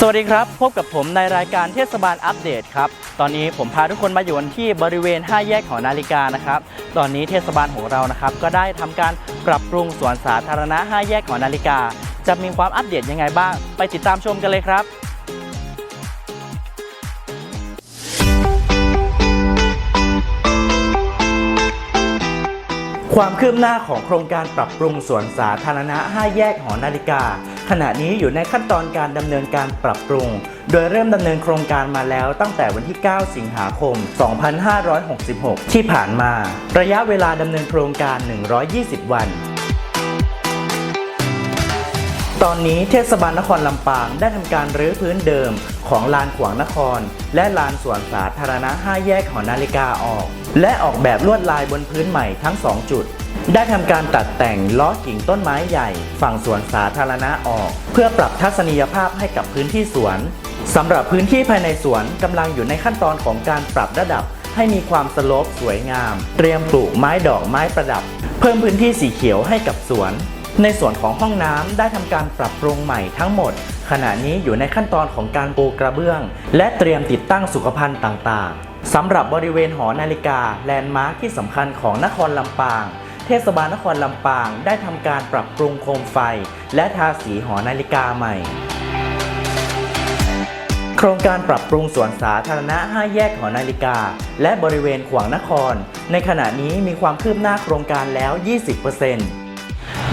สวัสดีครับ พบกับผมในรายการเทศบาลอัปเดตครับ ตอนนี้ผมพาทุกคนมาอยู่ที่บริเวณ 5 แยกหอนาฬิกานะครับ ตอนนี้เทศบาลของเรานะครับ ก็ได้ทำการปรับปรุงสวนสาธารณะ 5 แยกหอนาฬิกา จะมีความอัปเดตยังไงบ้าง ไปติดตามชมกันเลยครับ ความคืบหน้าของโครงการปรับปรุงสวนสาธารณะ 5 แยกหอนาฬิกา ขณะนี้อยู่ในขั้นตอนการดำเนินการปรับปรุง โดยเริ่มดำเนินโครงการมาแล้วตั้งแต่วันที่ 9 สิงหาคม 2566 ที่ผ่านมา ระยะเวลาดำเนินโครงการ 120 วัน ตอนนี้เทศบาลนครลำปางได้ทำการรื้อพื้นเดิมของลานขวางนคร และลานสวนสาธารณะ 5 แยกหอนาฬิกาออก และออกแบบลวดลายบนพื้นใหม่ทั้ง 2 จุด ได้ทำการตัดแต่งล้อกิ่งต้นไม้ใหญ่ ฝั่งสวนสาธารณะออก เพื่อปรับทัศนียภาพให้กับพื้นที่สวนสำหรับพื้นที่ภายในสวนกำลังอยู่ในขั้นตอนของการปรับระดับ ให้มีความสโลปสวยงาม เตรียมปลูกไม้ดอกไม้ประดับ เพิ่มพื้นที่สีเขียวให้กับสวน ในส่วนของห้องน้ำได้ทำการปรับปรุงใหม่ทั้งหมด ขณะนี้อยู่ในขั้นตอนของการปูกระเบื้อง และเตรียมติดตั้งสุขภัณฑ์ต่างๆสำหรับบริเวณหอนาฬิกาแลนด์มาร์คที่สำคัญของนครลำปาง เทศบาลนครลำปางได้ทำการปรับปรุงโคมไฟ และทาสีหอนาฬิกาใหม่โครงการปรับปรุงสวนสาธารณะ 5 แยกหอนาฬิกา และบริเวณขวางนคร ในขณะนี้มีความคืบหน้าโครงการแล้ว 20%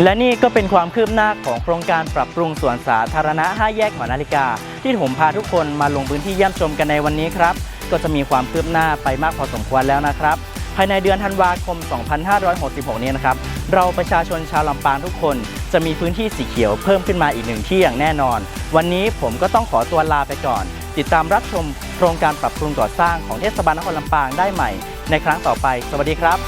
และนี่ก็เป็นความคืบหน้าของโครงการปรับปรุงสวนสาธารณะ 5 แยกหอนาฬิกา ที่ผมพาทุกคนมาลงพื้นที่เยี่ยมชมกันในวันนี้ครับ ก็จะมีความคืบหน้าไปมากพอสมควรแล้วนะครับ ภายในเดือนธันวาคม 2566 นี้นะครับ เราประชาชนชาวลำปางทุกคน จะมีพื้นที่สีเขียวเพิ่มขึ้นมาอีกหนึ่งที่อย่างแน่นอน วันนี้ผมก็ต้องขอตัวลาไปก่อน ติดตามรับชมโครงการปรับปรุงก่อสร้างของเทศบาลนครลำปางได้ใหม่ ในครั้งต่อไป สวัสดีครับ